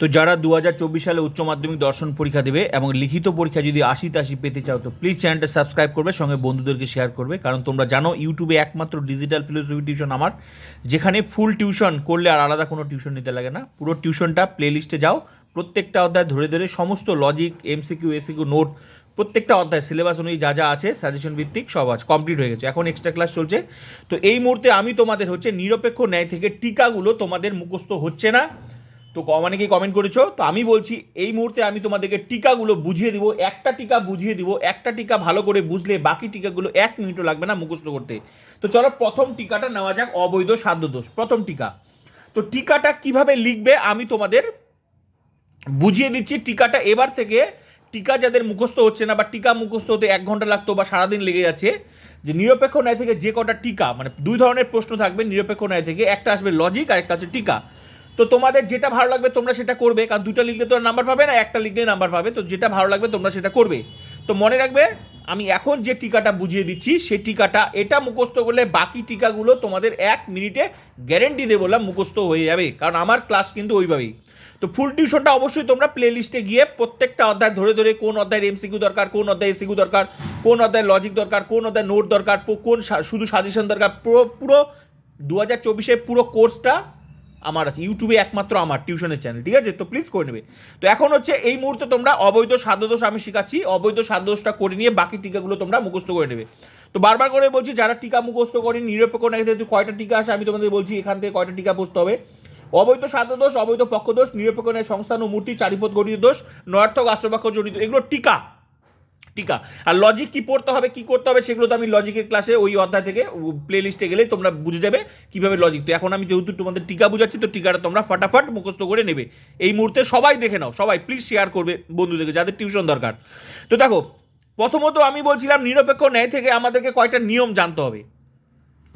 তো যারা দু হাজার চব্বিশ সালে উচ্চ মাধ্যমিক দর্শন পরীক্ষা দেবে এবং লিখিত পরীক্ষা যদি আশি তাশি পেতে চাও, তো প্লিজ চ্যানেলটা সাবস্ক্রাইব করবে, সঙ্গে বন্ধুদেরকে শেয়ার করবে। কারণ তোমরা জানো ইউটিউবে একমাত্র ডিজিটাল ফিলোসফি টিউশন আমার, যেখানে ফুল টিউশন করলে আর আলাদা কোনো টিউশন নিতে লাগে না। পুরো টিউশনটা প্লেলিস্টে যাও। প্রত্যেকটা অধ্যায় ধরে ধরে সমস্ত লজিক এমসিকিউ এসিকিউ নোট প্রত্যেকটা অধ্যায় সিলেবাস অনুযায়ী যা যা আছে সাজেশন ভিত্তিক সব আছে কমপ্লিট হয়ে গেছে। এখন এক্সট্রা ক্লাস চলছে। তো এই মুহূর্তে আমি তোমাদের হচ্ছে নিরপেক্ষ ন্যায় থেকে টিকাগুলো তোমাদের মুখস্থ হচ্ছে না। তো অনেকেই কমেন্ট করেছ। তো আমি বলছি, এই মুহূর্তে আমি তোমাদেরকে টিকাগুলো বুঝিয়ে দিব, একটা টিকা বুঝিয়ে দিব, একটা টিকা ভালো করে বুঝলে বাকি টিকাগুলো এক মিনিটও লাগবে না মুখস্থ করতে। তো চলো প্রথম টিকাটা নেওয়া যাক, অবৈধ সাধ্য দোষ। প্রথম টিকা। তো টিকাটা কীভাবে লিখবে আমি তোমাদের বুঝিয়ে দিচ্ছি। টিকাটা এবার থেকে টিকা যাদের মুখস্থ হচ্ছে না বা টিকা মুখস্থ হতে এক ঘণ্টা লাগতো বা সারাদিন লেগে যাচ্ছে, যে নিরপেক্ষ ন্যায় থেকে যে কটা টিকা মানে দুই ধরনের প্রশ্ন থাকবে নিরপেক্ষ ন্যায় থেকে। একটা আসবে লজিক আর একটা হচ্ছে টিকা। তো তোমাদের যেটা ভালো লাগবে তোমরা সেটা করবে, কারণ দুটো লিখলে তো নাম্বার পাবে না, একটা লিখলে নাম্বার পাবে, তো যেটা ভালো লাগবে তোমরা সেটা করবে। তো মনে রাখবে, আমি এখন যে টিকাটা বুঝিয়ে দিচ্ছি, সেই টিকাটা এটা মুখস্থ করলে বাকি টিকাগুলো তোমাদের এক মিনিটে গ্যারেন্টি দিয়ে বললাম মুখস্থ হয়ে যাবে, কারণ আমার ক্লাস কিন্তু ওইভাবেই। তো ফুল টিউশনটা অবশ্যই তোমরা প্লে লিস্টে গিয়ে প্রত্যেকটা অধ্যায় ধরে ধরে কোন অধ্যায়ের এমসিকিউ দরকার, কোন অধ্যায় এসিকিউ দরকার, কোন অধ্যায় লজিক দরকার, কোন অধ্যায় নোট দরকার কোন শুধু সাজেশন দরকার, পুরো পুরো দু হাজার চব্বিশের পুরো কোর্সটা আমার আছে ইউটিউবে একমাত্র আমার টিউশনের চ্যানেল ঠিক আছে? তো প্লিজ করে নেবে। তো এখন হচ্ছে এই মুহূর্তে তোমরা অবৈধ সাধ্যদোষ আমি শেখাচ্ছি, অবৈধ সাধ্যদোষটা করে নিয়ে বাকি টিকাগুলো তোমরা মুখস্থ করে নেবে। তো বারবার করে বলছি, যারা টিকা মুখস্থ করে নিরপেক্ষ না, যেহেতু কয়টা টিকা আছে, আমি তোমাদের বলছি, এখান থেকে কয়টা টিকা বুঝতে হবে। অবৈধ সাধ্যদোষ অবৈধ পক্ষদোষ নিরপেক্ষ সংস্থান ও মূর্তি চারিপদ গঠিত দোষ, নয়ার্থক আশ্রবাক্ষ জড়িত, এগুলো টিকা। টিকা। আর লজিক কি পড়তে হবে, কি করতে হবে, সেগুলো তো আমি লজিকের ক্লাসে ওই অধ্যায় থেকে প্লে লিস্টে গেলে তোমরা বুঝে যাবে কীভাবে লজিক তো এখন আমি যেহেতু তোমাদের টিকা বুঝাচ্ছি, তো টিকাটা তোমরা ফাটাফাট মুখস্থ করে নেবে। এই মুহূর্তে সবাই দেখে নাও, সবাই প্লিজ শেয়ার করবে বন্ধুদেরকে, যাদের টিউশন দরকার। তো দেখো, প্রথমত আমি বলছিলাম নিরপেক্ষ ন্যায় থেকে আমাদেরকে কয়টা নিয়ম জানতে হবে।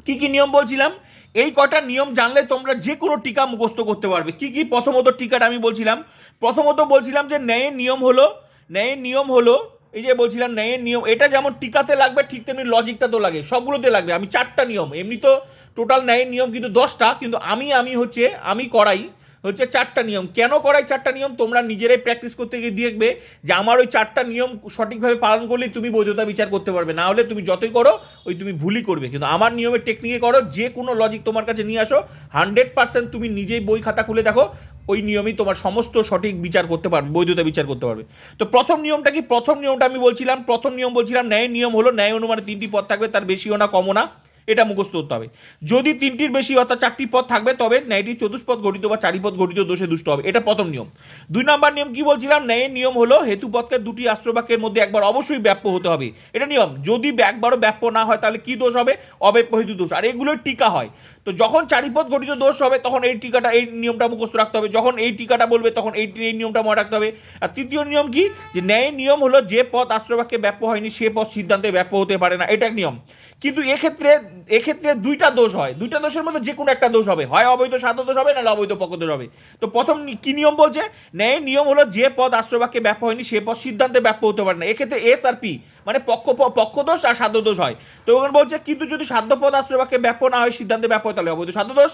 কি কি নিয়ম বলছিলাম? এই কটা নিয়ম জানলে তোমরা যে কোনো টিকা মুখস্থ করতে পারবে। কি কি প্রথমত টিকাটা আমি বলছিলাম? প্রথমত বলছিলাম যে ন্যায়ের নিয়ম হলো, ন্যায়ের নিয়ম হলো এই যে বলছিলাম ন্যায়ের নিয়ম, এটা যেমন টিকাতে লাগবে, ঠিক তেমনি লজিকটা তো লাগে, সবগুলোতে লাগবে। আমি চারটা নিয়ম, এমনি তো টোটাল ন্যায়ের নিয়ম কিন্তু দশটা, কিন্তু আমি আমি হচ্ছে, আমি করাই হচ্ছে চারটা নিয়ম। কেন করাই চারটা নিয়ম? তোমরা নিজেরাই প্র্যাকটিস করতে গিয়ে দেখবে যে আমার ওই চারটা নিয়ম সঠিকভাবে পালন করলেই তুমি বৈধতা বিচার করতে পারবে। না হলে তুমি যতই করো, ওই তুমি ভুলই করবে। কিন্তু আমার নিয়মের টেকনিকে করো, যে কোনো লজিক তোমার কাছে নিয়ে আসো হান্ড্রেড পার্সেন্ট তুমি নিজেই বই খাতা খুলে দেখো, ওই নিয়মেই তোমার সমস্ত সঠিক বিচার করতে পারবে, বৈধতা বিচার করতে পারবে। তো প্রথম নিয়মটা কি? প্রথম নিয়মটা আমি বলছিলাম, প্রথম নিয়ম বলছিলাম, ন্যায় নিয়ম হলো, ন্যায় অনুমানে তিনটি পথ থাকবে, তার বেশিও না, কমও না। এটা মুখস্থ করতে হবে। যদি তিনটির বেশি অর্থাৎ চারটি পদ থাকবে, তবে ন্যায়টি চতুষ্পদ গঠিত বা চারি চারিপদ গঠিত দোষে দুষ্ট হবে। এটা প্রথম নিয়ম। দুই নম্বর নিয়ম কি বলছিলাম? ন্যায়ের নিয়ম হলো হেতুপদকে দুটি আশ্রবাক্যের মধ্যে একবার অবশ্যই ব্যাপ্য হতে হবে। এটা নিয়ম। যদি একবারও ব্যাপ্য না হয়, তাহলে কি দোষ হবে? অব্যাপ্য হেতু দোষ। আর এগুলোর টিকা হয়। তো যখন চারিপদ গঠিত দোষ হবে, তখন এই টিকাটা, এই নিয়মটা মুখস্থ রাখতে হবে। যখন এই টিকাটা বলবে, তখন এই এই নিয়মটা মনে রাখতে হবে। আর তৃতীয় নিয়ম কি? যে ন্যায়ের নিয়ম হলো যে পদ আশ্রবাক্যে ব্যাপ্য হয়নি, সে পথ সিদ্ধান্তে ব্যাপ্য হতে পারে না। এটা নিয়ম। কিন্তু এক্ষেত্রে এক্ষেত্রে দুইটা দোষ হয়। দুইটা দোষের মধ্যে যে কোনো একটা দোষ হবে। হয় অবৈধ সাধ্য দোষ হবে, নাহলে অবৈধ পক্ষ দোষ হবে। তো প্রথম নি- কি নিয়ম বলছে? ন্যায়ের নিয়ম হলো যে পদ আশ্রবাক্যে ব্যাপ্য হয়নি, সে পদ সিদ্ধান্তে ব্যাপ্য হতে পারে না। এক্ষেত্রে এস আর পি মানে পক্ষ পক্ষদোষ আর সাধ্যদোষ হয়। তো ওখানে বলছে, কিন্তু যদি সাধ্যপদ পদ আশ্রবাক্যে ব্যাপ্য না হয়, সিদ্ধান্তে ব্যাপ্য হয়, তাহলে অবৈধ সাধ্য দোষ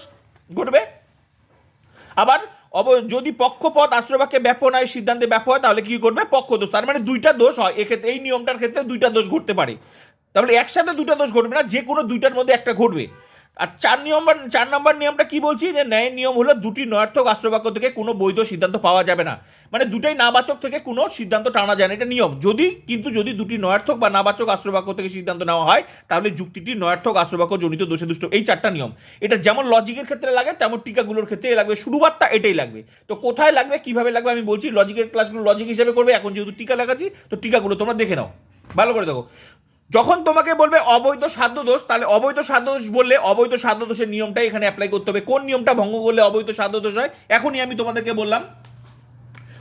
ঘটবে। আবার, অব যদি পক্ষপথ আশ্রয়বাক্যে ব্যাপন হয়, সিদ্ধান্তে ব্যাপক হয়, তাহলে কি করবে পক্ষদোষ। তার মানে দুইটা দোষ হয়। এক্ষেত্রে এই নিয়মটার ক্ষেত্রে দুইটা দোষ ঘটতে পারে। তাহলে একসাথে দুটা দোষ ঘটবে না যে কোনো দুইটার মধ্যে একটা ঘটবে। আর চার নিয়ম চার নম্বর নিয়মটা কি বলছি? যে ন্যায়ের নিয়ম হলো দুটি নয়ার্থক আশ্রবাক্য থেকে কোনো বৈধ সিদ্ধান্ত পাওয়া যাবে না। মানে দুটাই নাবাচক থেকে কোনো সিদ্ধান্ত টানা যায় না, এটা নিয়ম। যদি, কিন্তু যদি দুটি নয়ার্থক বা নাবাচক আশ্রবাক্য থেকে সিদ্ধান্ত নেওয়া হয়, তাহলে যুক্তিটি নয়ার্থক আশ্রবাক্য জনিত দোষে দুষ্ট এই চারটা নিয়ম। এটা যেমন লজিকের ক্ষেত্রে লাগে, তেমন টিকাগুলোর ক্ষেত্রে লাগবে। শুরুবারটা এটাই লাগবে। তো কোথায় লাগবে, কীভাবে লাগবে, আমি বলছি, লজিকের ক্লাসগুলো লজিক হিসেবে করবে। এখন যেহেতু টিকা লাগাচ্ছি, তো টিকাগুলো তোমরা দেখে নাও। ভালো করে দেখো। যখন তোমাকে বলবে অবৈধ সাধ্য দোষ, তাহলে অবৈধ সাধ্য দোষ বললে অবৈধ সাধ্য দোষের নিয়মটাই এখানে অ্যাপ্লাই করতে হবে। কোন নিয়মটা ভঙ্গ করলে অবৈধ সাধ্য দোষ হয়? এখনই আমি তোমাদেরকে বললাম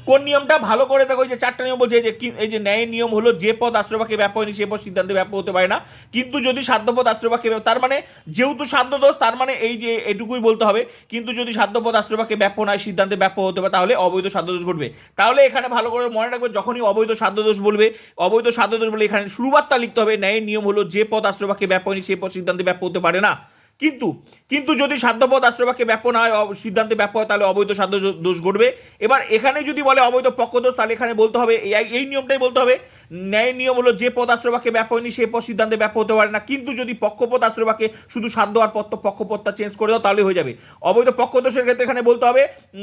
কোন নিয়মটা? ভালো করে দেখো যে চারটা নিয়ম বলছে যে এই যে ন্যায়ের নিয়ম হলো যে পদ আশ্রবাকে ব্যাপ হয়নি, সে পদ সিদ্ধান্তে ব্যাপ হতে পারে না। কিন্তু যদি সাধ্যপদ আশ্রবাকে তার মানে যেহেতু সাধ্য দোষ, তার মানে এই যে এটুকুই বলতে হবে, কিন্তু যদি সাধ্যপদ আশ্রবাকে ব্যাপ নয় সিদ্ধান্তে ব্যাপ হতে পারে, তাহলে অবৈধ সাধ্য দোষ ঘটবে। তাহলে এখানে ভালো করে মনে রাখবে, যখনই অবৈধ সাধ্য দোষ বলবে, অবৈধ সাধ্য দোষ বলে এখানে শুরুবারটা লিখতে হবে, ন্যায়ের নিয়ম হলো যে পদ আশ্রবাকে ব্যাপ হয়নি, সে পদ সিদ্ধান্তে ব্যাপ হতে পারে না। কিন্তু কিন্তু যদি সাধ্যপদ আশ্রয়বাক্যে ব্যাপন না হয় সিদ্ধান্তে ব্যাপ হয়, তাহলে অবৈধ সাধ্য দোষ ঘটবে। এবার এখানে যদি বলে অবৈধ পক্ষ দোষ, তাহলে এখানে বলতে হবে এই নিয়মটাই বলতে হবে ন্যায় নিয়ম হলো যে পদ ব্যাপ্য হয়নি, সে পদ সিদ্ধান্তে ব্যাপ্য হতে পারে না। কিন্তু যদি পক্ষপথ আশ্রয়বাক্যে শুধু সাধ্য আর পত্র পক্ষপদটা চেঞ্জ করে দাও তাহলে হয়ে যাবে। অবৈধ পক্ষদোষের ক্ষেত্রে এখানে বলতে হবে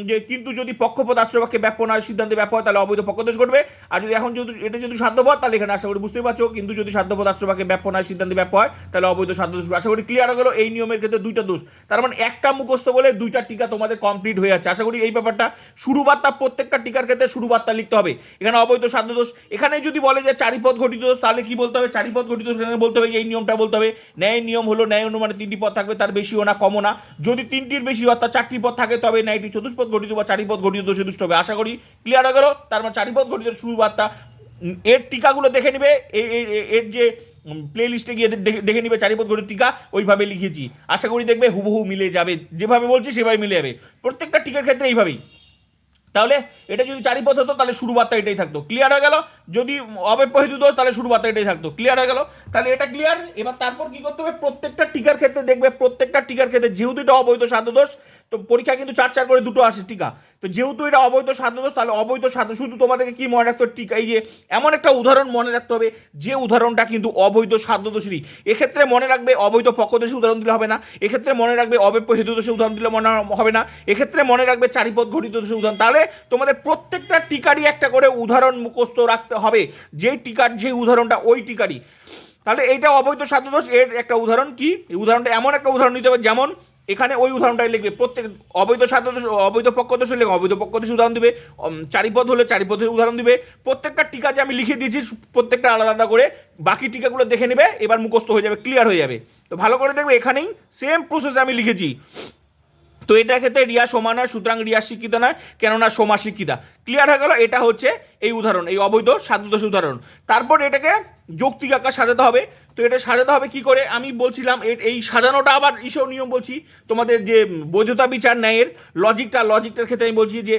যে কিন্তু যদি পক্ষপথ আশ্রয়বাক্যে ব্যাপ্য না সিদ্ধান্তে ব্যাপ্য হয়, তাহলে অবৈধ পক্ষদোষ ঘটবে। আর যদি এখন যদি এটা যদি সাধ্যপদ তাহলে এখানে আশা করি বুঝতেই পারছ, কিন্তু যদি সাধ্যপদ আশ্রয়বাক্যে ব্যাপ্য না সিদ্ধান্তে ব্যাপ্য হয়, তাহলে অবৈধ সাধ্য দোষ আশা করি ক্লিয়ার হয়ে গেলো, এই নিয়মের ক্ষেত্রে দুইটা দোষ। তার মানে একটা মুখস্থ বলে দুইটা টিকা তোমাদের কমপ্লিট হয়ে যাচ্ছে। আশা করি এই ব্যাপারটা, শুরু বার্তা প্রত্যেকটা টিকার ক্ষেত্রে শুরু বার্তা লিখতে হবে। এখানে অবৈধ সাধ্য দোষ। এখানে যদি বলে যে চারিপদ ঘটিত তাহলে কি বলতে হবে? চারিপদ ঘটিত এখানে বলতে হবে এই নিয়মটা বলতে হবে। ন্যায় নিয়ম হলো, ন্যায় অনুমানে তিনটি পদ থাকবে, তার বেশিও না, কমও না। যদি তিনটির বেশি অর্থাৎ চারটি পদ থাকে, তবে ন্যায়টি চতুষ্পদ ঘটিত বা চারিপদ ঘটিত দোষে দুষ্ট হবে। আশা করি ক্লিয়ার হয়ে গেল। তার মানে চারিপদ ঘটিত শুরু বার্তা এর টিকাগুলো দেখে নিবে এর যে প্লে লিস্টে গিয়ে দেখে- দেখে নিবে চারিপদ ঘটিত টিকা, ওইভাবে লিখেছি। আশা করি দেখবে হুবহু মিলে যাবে। যেভাবে বলছি, সেভাবে মিলে যাবে। প্রত্যেকটা টিকার ক্ষেত্রে এইভাবেই। তাহলে এটা যদি চারিপথ হতো, তাহলে শুরু বার্তা এটাই থাকতো। ক্লিয়ার হয়ে গেল? যদি অব্যবহিত দোষ, তাহলে শুরু বার্তা এটাই থাকতো। ক্লিয়ার হয়ে গেল? তাহলে এটা ক্লিয়ার এবার তারপর কি করতে হবে? প্রত্যেকটা টিকার ক্ষেত্রে দেখবে, প্রত্যেকটা টিকার ক্ষেত্রে যেহেতু এটা অবৈধ সাধ্য দোষ, তো পরীক্ষা কিন্তু চার চার করে দুটো আসে টিকা। তো যেহেতু এটা অবৈধ সাধ্য দোষ তাহলে অবৈধ সাধ্য শুধু তোমাদেরকে কি মনে রাখতে হবে? টিকা এই যে এমন একটা উদাহরণ মনে রাখতে হবে, যে উদাহরণটা কিন্তু অবৈধ সাধ্য দোষেরই এক্ষেত্রে মনে রাখবে অবৈধ পক্ষদোষী উদাহরণ দিলে হবে না, এক্ষেত্রে মনে রাখবে অব্যপ্য হেতু দোষে উদাহরণ দিলে মনে হবে না, এক্ষেত্রে মনে রাখবে চারিপথ ঘটিত দোষে উদাহরণ। তাহলে তোমাদের প্রত্যেকটা টিকারই একটা করে উদাহরণ মুখস্থ রাখতে হবে, যেই টিকার যে উদাহরণটা, ওই টিকারই। তাহলে এইটা অবৈধ সাধ্য দোষ এর একটা উদাহরণ কি? উদাহরণটা এমন একটা উদাহরণ নিতে হবে, যেমন এখানে ওই উদাহরণটাই লিখবে। প্রত্যেক অবৈধ সাধ্য অবৈধ পক্ষ দোষ হলে অবৈধ পক্ষ দোষ উদাহরণ দিবে চারিপদ হলে চারিপদের উদাহরণ দিবে। প্রত্যেকটা টিকা যে আমি লিখে দিয়েছি প্রত্যেকটা আলাদা আলাদা করে বাকি টিকাগুলো দেখে নেবে, এবার মুখস্থ হয়ে যাবে ক্লিয়ার হয়ে যাবে। তো ভালো করে দেখবে, এখানেই সেম প্রসেসে আমি লিখেছি। তো এটার ক্ষেত্রে রিয়া সমান হয়, সুতরাং রিয়া শিক্ষিত নয়, কেননা সোমা শিক্ষিতা। ক্লিয়ার হয়ে গেল, এটা হচ্ছে এই উদাহরণ, এই অবৈধ সাধ্যদোষ উদাহরণ। তারপর এটাকে যৌক্তিক আকার সাজাতে হবে। তো এটা সাজাতে হবে কি করে? আমি বলছিলাম এই সাজানোটা আবার ইসেও নিয়ম বলছি, তোমাদের যে বৈধতা বিচার ন্যায়ের লজিকটা লজিকটার ক্ষেত্রে আমি বলছি যে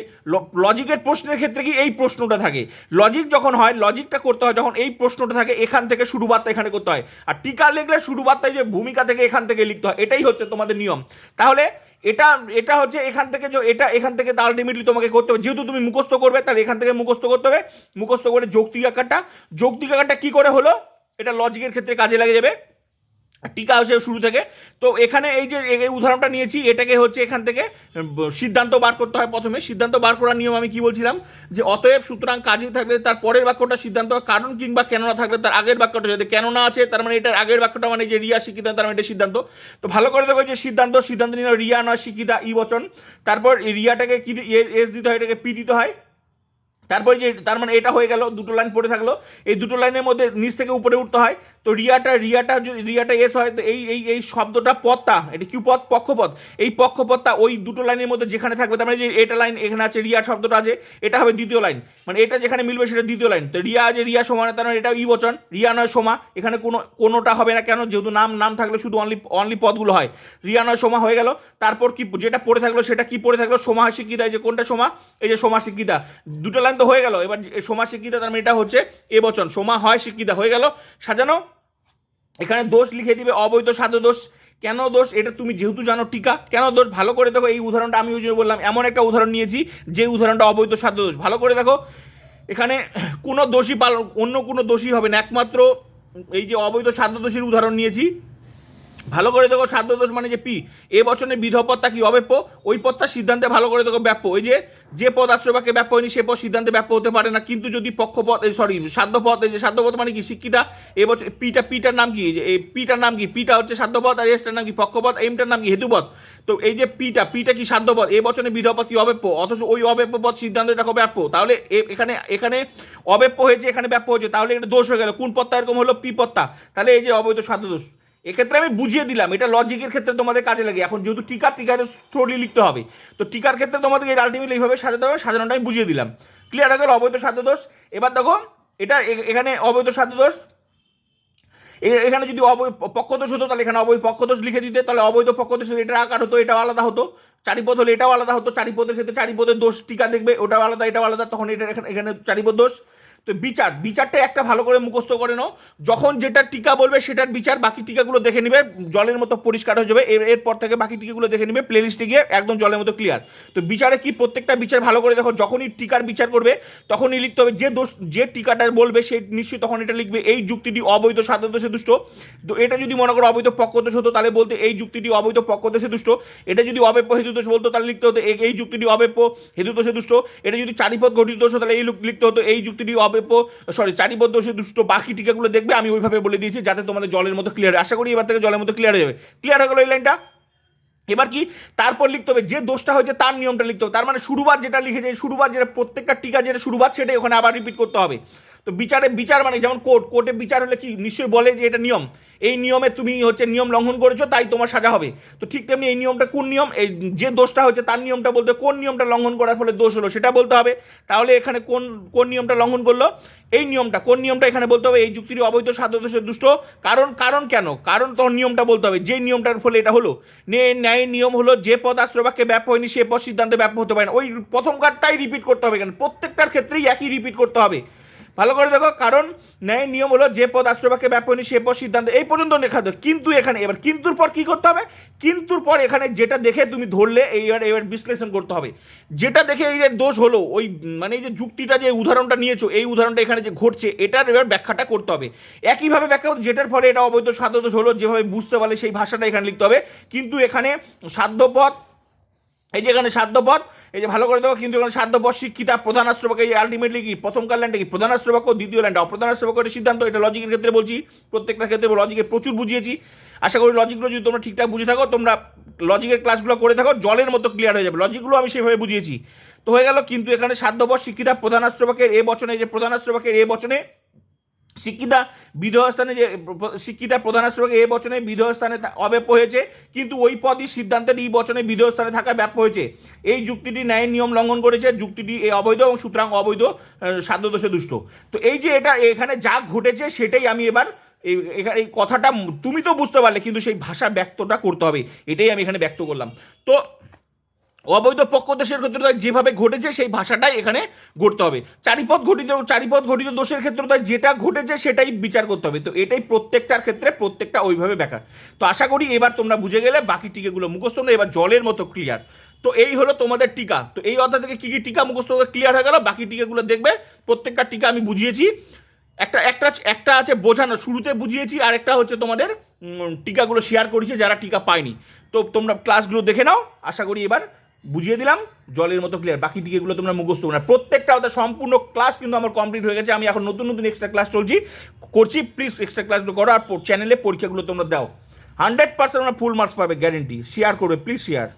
লজিকের প্রশ্নের ক্ষেত্রে কি এই প্রশ্নটা থাকে? লজিক যখন হয় লজিকটা করতে হয়, যখন এই প্রশ্নটা থাকে, এখান থেকে শুরু বার্তা এখানে করতে হয়। আর টিকা লিখলে শুরু বার্তায় যে ভূমিকা থেকে এখান থেকে লিখতে হয়, এটাই হচ্ছে তোমাদের নিয়ম। তাহলে এটা এটা হচ্ছে এখান থেকে যে, এটা এখান থেকে আলটিমেটলি তোমাকে করতে হবে। যেহেতু তুমি মুখস্থ করবে, তাহলে এখান থেকে মুখস্থ করতে হবে। মুখস্থ করে যৌক্তিক আকারটা যৌক্তিক আকারটা কি করে হলো? এটা লজিকের ক্ষেত্রে কাজে লাগে যাবে। টিকা হচ্ছে শুরু থেকে। তো এখানে এই যে, এই উদাহরণটা নিয়েছি, এটাকে হচ্ছে এখান থেকে সিদ্ধান্ত বার করতে হয় প্রথমে। সিদ্ধান্ত বার করার নিয়ম আমি কি বলছিলাম? যে অতএব সুতরাং কাজে থাকলে তার পরের বাক্যটা সিদ্ধান্ত, কারণ কিংবা কেননা থাকলে তার আগের বাক্যটা যদি কেননা আছে, তার মানে এটার আগের বাক্যটা মানে যে রিয়া শিক্ষিতা তার মানে এটা সিদ্ধান্ত। তো ভালো করে দেখো যে সিদ্ধান্ত সিদ্ধান্ত নিল রিয়া নয় শিক্ষিতা ই বচন। তারপর রিয়াটাকে কি এস দিতে হয়, এটাকে পি দিতে হয়। তারপরে যে, তার মানে এটা হয়ে গেল, দুটো লাইন পড়ে থাকল। এই দুটো লাইনের মধ্যে নিচ থেকে উপরে উঠতে হয়। তো রিয়াটা রিয়াটা যদি, রিয়াটা এস হয়, তো এই এই এই শব্দটা পদটা এটা কি পথ? পক্ষপথ। এই পক্ষপদটা ওই দুটো লাইনের মধ্যে যেখানে থাকবে, তার মানে যে এটা লাইন এখানে আছে, রিয়া শব্দটা আছে, এটা হবে দ্বিতীয় লাইন। মানে এটা যেখানে মিলবে সেটা দ্বিতীয় লাইন। তো রিয়া আছে, রিয়া সমান, তার মানে এটা ই বচন রিয়া নয়, সোমা, এখানে কোনো, কোনোটা হবে না কেন? যেহেতু নাম নাম থাকলে শুধু অনলি অনলি পদগুলো হয়। রিয়া নয়, সোমা হয়ে গেল। তারপর কি, যেটা পড়ে থাকল, সেটা কি পড়ে থাকল? সোমা শিক্ষিতা যে কোনটা সোমা? এই যে সোমা শিক্ষিতা। দুটো লাইন তো হয়ে গেল। এবার যে সোমা শিক্ষিতা, তার মানে এটা হচ্ছে এ বচন সোমা হয় শিক্ষিতা, হয়ে গেল। সাজানো। এখানে দোষ লিখে দিবে, অবৈধ সাধু দোষ। কেন দোষ? এটা তুমি যেহেতু জানো, টিকা। কেন দোষ? ভালো করে দেখো, এই উদাহরণটা আমি ওই জন্য বললাম, এমন একটা উদাহরণ নিয়েছি যে উদাহরণটা অবৈধ সাধ্য দোষ। ভালো করে দেখো, এখানে কোনো দোষী পাল অন্য কোনো দোষী হবে না। একমাত্র এই যে অবৈধ সাধ্য দোষীর উদাহরণ নিয়েছি। ভালো করে দেখো সাধ্য দোষ মানে যে পি, এ বচনের বিধ পদটা কি অব্যাপ্য ওই পদটা সিদ্ধান্তে ভালো করে দেখো ব্যাপ্য ওই যে যে পদ আশ্রয়বাক্যে ব্যাপ্য হয়নি, সে পদ সিদ্ধান্তে ব্যাপ্য হতে পারে না। কিন্তু যদি পক্ষপদ এই সরি সাধ্যপদ এই যে সাধ্যপদ মানে কি? শিক্ষিতা, এ বছর পিটা, পিটার নাম কি? এই পিটার নাম কি? পিটা হচ্ছে সাধ্যপদ আর এসটার নাম কি? পক্ষপদ এমটার নাম কি? হেতুপদ তো এই যে পিটা পিটা কি সাধ্যপদ এ বচনে বিধপদ কি অব্যাপ্য অথচ ওই অব্যাপ্য পদ সিদ্ধান্তে দেখো ব্যাপ্য তাহলে এখানে এখানে অব্যাপ্য হয়েছে, এখানে ব্যাপ্য হয়েছে। তাহলে এটা দোষ হয়ে গেল। কোন পত্তা এরকম হলো? পি পত্তা তাহলে এই যে অবৈধ সাধ্য দোষ এক্ষেত্রে আমি বুঝিয়ে দিলাম, এটা লজিকের ক্ষেত্রে তোমাদের কাজে লাগে। এখন যেহেতু টিকা, টিকাতে থ্রোলি লিখতে হবে, তো টিকার ক্ষেত্রে তোমাদের এই আলটিমেটলি এইভাবে সাজাতে হবে, সাজানোটা আমি বুঝিয়ে দিলাম। ক্লিয়ার হয়ে গেল? অবৈধ সাধ্য দোষ। এবার দেখো, এটা এখানে অবৈধ সাধ্য দোষ। এখানে যদি অবৈধ পক্ষদোষ হতো, তাহলে এখানে অবৈধ পক্ষদোষ লিখে দিতে। তাহলে অবৈধ পক্ষদোষ এটা আকার হতো, এটাও আলাদা হতো। চারিপদ হলে এটাও আলাদা হতো। চারিপদের ক্ষেত্রে চারিপদের দোষ টিকা দেখবে, ওটাও আলাদা, এটাও আলাদা। তখন এটা এখানে চারিপদ দোষ। তো বিচার, বিচারটা একটা ভালো করে মুখস্থ করে নাও। যখন যেটা টিকা বলবে সেটার বিচার, বাকি টিকাগুলো দেখে নিবে, জলের মতো পরিষ্কার হয়ে যাবে। এর, এরপর থেকে বাকি টিকাগুলো দেখে নিবে প্লে লিস্টে গিয়ে একদম জলের মতো ক্লিয়ার তো বিচারে কি প্রত্যেকটা বিচার ভালো করে দেখো, যখনই টিকার বিচার করবে, তখনই লিখতে হবে, যে দোষ, যে টিকাটা বলবে সে নিশ্চয়ই তখন এটা লিখবে, এই যুক্তিটি অবৈধ দোষে দুষ্ট। তো এটা যদি মনে করো অবৈধ পক্ষ দোষ হতো, তাহলে বলতে এই যুক্তিটি অবৈধ পক্ষ দোষে দুষ্ট। এটা যদি অবেপ্য হেতু দোষ বলতো, তাহলে লিখতে হতো, এই- যুক্তিটি অবেপ্য হেতু দোষে দুষ্ট। এটা যদি চারিপদ ঘটিত দোষ তাহলে এই লিখ- লিখতে হতো, এই যুক্তিটি অবেপ্য সরি চারিবদ্ধ সে দুষ্ট বাকি টিকাগুলো দেখবে, আমি ওইভাবে বলে দিয়েছি যাতে তোমাদের জলের মতো ক্লিয়ার আশা করি এবার থেকে জলের মতো ক্লিয়ার হয়ে যাবে। ক্লিয়ার হয়ে গেলো এই লাইনটা এবার কি? তারপর লিখতে হবে, যে দোষটা হয়েছে তার নিয়মটা লিখতে হবে। তার মানে শুরুবাদ যেটা লিখেছে শুরুবাদ যেটা প্রত্যেকটা টিকা যেটা শুরুবাদ সেটাই ওখানে আবার রিপিট করতে হবে। তো বিচারে, বিচার মানে যেমন কোর্ট, কোর্টে বিচার হলে কি নিশ্চয়ই বলে যে এটা নিয়ম? এই নিয়মে তুমি হচ্ছে নিয়ম লঙ্ঘন করেছ, তাই তোমার সাজা হবে। তো ঠিক তেমনি এই নিয়মটা কোন নিয়ম? এই যে দোষটা হচ্ছে তার নিয়মটা বলতে কোন নিয়মটা লঙ্ঘন করার ফলে দোষ হলো সেটা বলতে হবে। তাহলে এখানে কোন কোন নিয়মটা লঙ্ঘন করল? এই নিয়মটা, কোন নিয়মটা এখানে বলতে হবে? এই যুক্তিটি অবৈধ, সাধ্য দোষের দুষ্ট। কারণ কারণ কেন? কারণ তোর নিয়মটা বলতে হবে। যে নিয়মটার ফলে এটা হলো ন্যায়, নিয়ম হলো যে পদ আশ্রবাক্যে ব্যাপ হয়নি, সে পদ সিদ্ধান্তে ব্যাপ হতে পারে না। ওই প্রথম কার্ডটাই রিপিট করতে হবে এখানে। প্রত্যেকটার ক্ষেত্রেই একই রিপিট করতে হবে। ভালো করে দেখো, কারণ ন্যায় নিয়ম হলো যে পদ আশ্রবাক্যে ব্যাপ হয়নি, সে পদ সিদ্ধান্ত এই পর্যন্ত লেখা দেবে কিন্তু এখানে, এবার কিন্তুর পর কি করতে হবে? কিন্তুর পর এখানে যেটা দেখে তুমি ধরলে, এইবার এবার বিশ্লেষণ করতে হবে। যেটা দেখে এই যে দোষ হলো, ওই মানে এই যে যুক্তিটা যে উদাহরণটা নিয়েছো, এই উদাহরণটা এখানে যে ঘটছে, এটার এবার ব্যাখ্যাটা করতে হবে। একইভাবে ব্যাখ্যা যেটার ফলে এটা অবৈধ সাধ্য দোষ হলো, যেভাবে বুঝতে পারলে সেই ভাষাটা এখানে লিখতে হবে। কিন্তু এখানে সাধ্যপথ এই যে এখানে সাধ্যপথ এই যে ভালো করে দেবো কিন্তু এখানে সাধ্যপথ শিক্ষিতা প্রধান আশ্রবাক্য এই আলটিমেটলি কি? প্রথম কার লাইনটা কি? প্রধান আশ্রবাক্য দ্বিতীয় লাইনটা অপ্রধান আশ্রবাক্য এটা সিদ্ধান্ত, এটা লজিকের ক্ষেত্রে বলছি, প্রত্যেকটা ক্ষেত্রে লজিকে প্রচুর বুঝিয়েছি। আশা করি লজিকগুলো যদি তোমরা ঠিকঠাক বুঝে থাকো, তোমরা লজিকের ক্লাসগুলো করে থাকো, জলের মতো ক্লিয়ার হয়ে যাবে। লজিকগুলো আমি সেভাবে বুঝিয়েছি। তো হয়ে গেল, কিন্তু এখানে সাধ্যপথ শিক্ষিতা প্রধান আশ্রবাক্যের এ বচনে যে প্রধান আশ্রবাক্যের এ বচনে শিক্ষিতা বিধবা স্থানে যে, শিক্ষিতা প্রধান আশ্রমকে এ বচনে বিধবা স্থানে থা- অব্যাপ্য হয়েছে, কিন্তু ওই পদই সিদ্ধান্তের এই বচনে বিধবা স্থানে থাকা ব্যাপ্য হয়েছে। এই যুক্তিটি ন্যায়ের নিয়ম লঙ্ঘন করেছে, যুক্তিটি এ অবৈধ এবং সুতরাং অবৈধ সাধ্য দোষে দুষ্ট। তো এই যে এটা এখানে যা ঘটেছে সেটাই আমি এবার এই, এখানে এই কথাটা তুমি তো বুঝতে পারলে, কিন্তু সেই ভাষা ব্যক্তটা করতে হবে। এটাই আমি এখানে ব্যক্ত করলাম। তো অবৈধ পক্ষ পক্ষদেশের ক্ষেত্রে তাই যেভাবে ঘটেছে, সেই ভাষাটাই এখানে ঘটতে হবে। চারিপথ ঘটিত চারিপথ ঘটিত দোষের ক্ষেত্রে তাই যেটা ঘটেছে, সেটাই বিচার করতে হবে। তো এটাই প্রত্যেকটার ক্ষেত্রে, প্রত্যেকটা ওইভাবে ব্যাখ্যা। তো আশা করি এবার তোমরা বুঝে গেলে, বাকি টিকাগুলো মুখস্থ না এবার জলের মতো ক্লিয়ার তো এই হলো তোমাদের টিকা। তো এই অধ্যায় থেকে কী কী টিকা মুখস্থ ক্লিয়ার হয়ে গেল, বাকি টিকাগুলো দেখবে। প্রত্যেকটা টিকা আমি বুঝিয়েছি। একটা একটা একটা আছে বোঝানো, শুরুতে বুঝিয়েছি আর একটা হচ্ছে তোমাদের টিকাগুলো শেয়ার করেছি যারা টিকা পায়নি। তো তোমরা ক্লাসগুলো দেখে নাও। আশা করি এবার বুঝিয়ে দিলাম, জলের মতো ক্লিয়ার বাকি দিকেগুলো তোমরা মুখস্থ না প্রত্যেকটা ওদের সম্পূর্ণ ক্লাস কিন্তু আমার কমপ্লিট হয়ে গেছে। আমি এখন নতুন নতুন এক্সট্রা ক্লাস চলছি। করছি প্লিজ এক্সট্রা ক্লাসগুলো করো। আর চ্যানেলে পরীক্ষাগুলো তোমরা দাও। হান্ড্রেড পার্সেন্ট আমরা ফুল মার্কস পাবে গ্যারেন্টি শেয়ার করবে প্লিজ শেয়ার